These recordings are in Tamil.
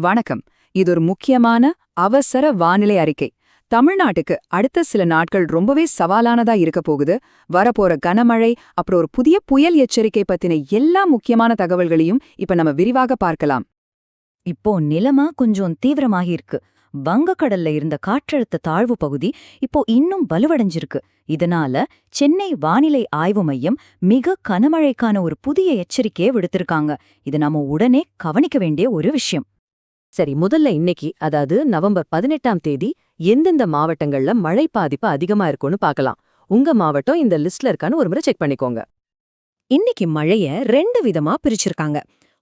வணக்கம். இது ஒரு முக்கியமான அவசர வானிலை அறிக்கை. தமிழ்நாட்டுக்கு அடுத்த சில நாட்கள் ரொம்பவே சவாலானதா இருக்க போகுது. வரப்போற கனமழை அப்புறம் ஒரு புதிய புயல் எச்சரிக்கை பத்தின எல்லா முக்கியமான தகவல்களையும் இப்ப நம்ம விரிவாக பார்க்கலாம். இப்போ நிலமா கொஞ்சம் தீவிரமாகி இருக்கு. வங்கக்கடல்ல இருந்த காற்றழுத்த தாழ்வு பகுதி இப்போ இன்னும் வலுவடைஞ்சிருக்கு. இதனால சென்னை வானிலை ஆய்வு மையம் மிக கனமழைக்கான ஒரு புதிய எச்சரிக்கையை விடுத்திருக்காங்க. இது நாம உடனே கவனிக்க வேண்டிய ஒரு விஷயம். சரி முதல்ல இன்னைக்கு அதாவது நவம்பர் பதினெட்டாம் தேதி எந்தெந்த மாவட்டங்கள்ல மழை பாதிப்பு அதிகமா இருக்கும்னு பார்க்கலாம் உங்க மாவட்டம் இந்த லிஸ்ட்ல இருக்கான்னு ஒரு முறை செக் பண்ணிக்கோங்க. இன்னைக்கு மழைய ரெண்டு விதமா பிரிச்சிருக்காங்க.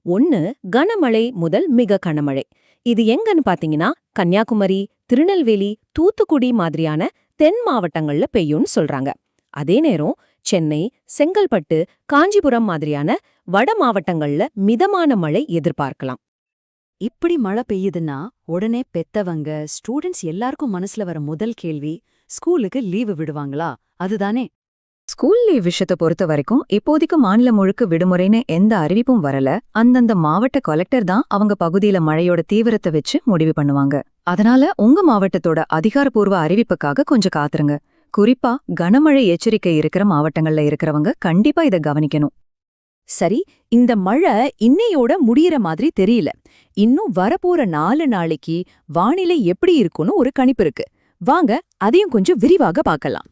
ஒன்னு கனமழை முதல் மிக கனமழை. இது எங்கன்னு பாத்தீங்கன்னா கன்னியாகுமரி திருநெல்வேலி தூத்துக்குடி மாதிரியான தென் மாவட்டங்கள்ல பெய்யும்னு சொல்றாங்க. அதே நேரம் சென்னை செங்கல்பட்டு காஞ்சிபுரம் மாதிரியான வட மாவட்டங்கள்ல மிதமான மழை எதிர்பார்க்கலாம். இப்படி மழை பெய்யுதுன்னா உடனே பெத்தவங்க ஸ்டூடெண்ட்ஸ் எல்லாருக்கும் மனசுல வர முதல் கேள்வி ஸ்கூலுக்கு லீவு விடுவாங்களா? அதுதானே. ஸ்கூல் லீவ் விஷயத்தை பொறுத்த வரைக்கும் இப்போதைக்கு மாநிலம் முழுக்க விடுமுறைன்னு எந்த அறிவிப்பும் வரல. அந்தந்த மாவட்ட கலெக்டர் தான் அவங்க பகுதியில மழையோட தீவிரத்தை வச்சு முடிவு பண்ணுவாங்க. அதனால உங்க மாவட்டத்தோட அதிகாரப்பூர்வ அறிவிப்புக்காக கொஞ்சம் காத்துருங்க. குறிப்பா கனமழை எச்சரிக்கை இருக்கிற மாவட்டங்கள்ல இருக்கிறவங்க கண்டிப்பா இதை கவனிக்கணும். சரி இந்த மழை இன்னையோட முடியற மாதிரி தெரியல. இன்னும் வரப்போற நாலு நாளைக்கு வானிலை எப்படி இருக்குன்னு ஒரு கணிப்பு இருக்கு. வாங்க அதையும் கொஞ்சம் விரிவாக பார்க்கலாம்.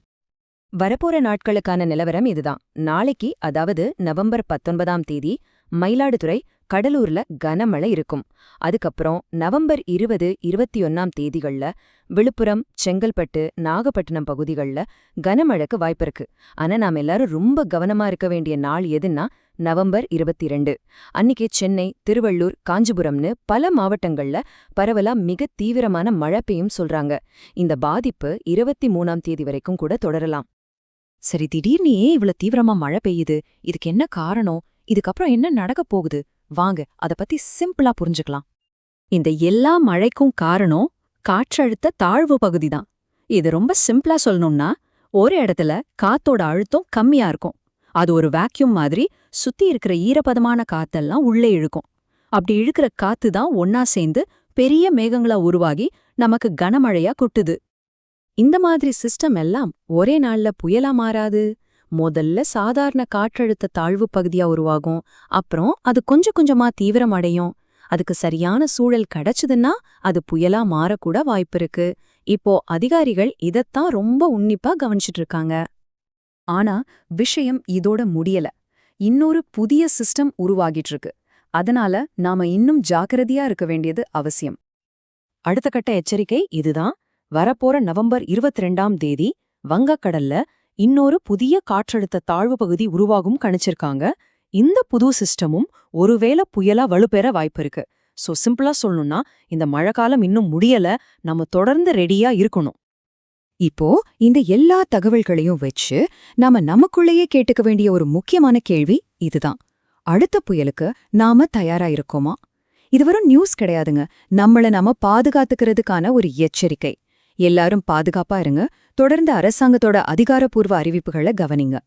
வரப்போற நாட்களுக்கான நிலவரம் இதுதான். நாளைக்கு அதாவது நவம்பர் பத்தொன்பதாம் தேதி மயிலாடுதுறை கடலூர்ல கனமழை இருக்கும். அதுக்கப்புறம் நவம்பர் இருபது இருபத்தி ஒன்னாம் தேதிகள்ல விழுப்புரம் செங்கல்பட்டு நாகப்பட்டினம் பகுதிகள்ல கனமழைக்கு வாய்ப்பிருக்கு ஆனா நாம எல்லாரும் ரொம்ப கவனமா இருக்க வேண்டிய நாள் எதுன்னா நவம்பர் இருபத்தி ரெண்டு அன்னிக்கு சென்னை திருவள்ளூர் காஞ்சிபுரம்னு பல மாவட்டங்கள்ல பரவலா மிக தீவிரமான மழை பெய்யும் சொல்றாங்க. இந்த பாதிப்பு இருபத்தி மூணாம் தேதி வரைக்கும் கூட தொடரலாம். சரி திடீர்னு ஏன் இவ்வளவு தீவிரமா மழை பெய்யுது? இதுக்கு என்ன காரணம்? இதுக்கப்புறம் என்ன நடக்கப் போகுது? வாங்க அத பத்தி சிம்பிளா புரிஞ்சுக்கலாம். இந்த எல்லா மழைக்கும் காரணம் காற்றழுத்த தாழ்வு பகுதிதான். இது ரொம்ப சிம்பிளா சொல்லணும்னா ஒரு இடத்துல காத்தோட அழுத்தம் கம்மியா இருக்கும். அது ஒரு வேக்யூம் மாதிரி சுத்தி இருக்கிற ஈரப்பதமான காத்தெல்லாம் உள்ளே இழுக்கும். அப்படி இழுக்கிற காத்து தான் ஒன்னா சேர்ந்து பெரிய மேகங்களா உருவாகி நமக்கு கனமழையா கொட்டுது. இந்த மாதிரி சிஸ்டம் எல்லாம் ஒரே நாள்ல புயலா மாறாது. முதல்ல சாதாரண காற்றழுத்த தாழ்வு பகுதியா உருவாகும். அப்புறம் அது கொஞ்சம் கொஞ்சமா தீவிரமடையும் அதுக்கு சரியான சூழல் கிடைச்சதுன்னா அது புயலா மாறக்கூட வாய்ப்பிருக்கு இப்போ அதிகாரிகள் இதத்தான் ரொம்ப உன்னிப்பா கவனிச்சிட்டு இருக்காங்க. ஆனா விஷயம் இதோட முடியல. இன்னொரு புதிய சிஸ்டம் உருவாகிட்டு இருக்கு அதனால நாம இன்னும் ஜாக்கிரதையா இருக்க வேண்டியது அவசியம். அடுத்த கட்ட எச்சரிக்கை இதுதான். வரப்போற நவம்பர் இருபத்தி ரெண்டாம் தேதி வங்கக்கடல்ல இன்னொரு புதிய காற்றழுத்த தாழ்வு பகுதி உருவாகும் கணிச்சிருக்காங்க. இந்த புது சிஸ்டமும் ஒருவேளை புயலா வலுப்பெற வாய்ப்பிருக்கு. சோ சிம்பிளா சொல்லணும்னா இந்த மழைக்காலம் இன்னும் முடியல. நம்ம தொடர்ந்து ரெடியா இருக்கணும். இப்போ இந்த எல்லா தகவல்களையும் வச்சு நாம நமக்குள்ளேயே கேட்டுக்க வேண்டிய ஒரு முக்கியமான கேள்வி இதுதான். அடுத்த புயலுக்கு நாம தயாரா இருக்கோமா? இது நியூஸ் கிடையாதுங்க. நம்மள நாம பாதுகாத்துக்கிறதுக்கான ஒரு எச்சரிக்கை. எல்லாரும் பாதுகாப்பா இருங்க. தொடர்ந்து அரசாங்கத்தோட அதிகாரப்பூர்வ அறிவிப்புகளை கவனிங்க.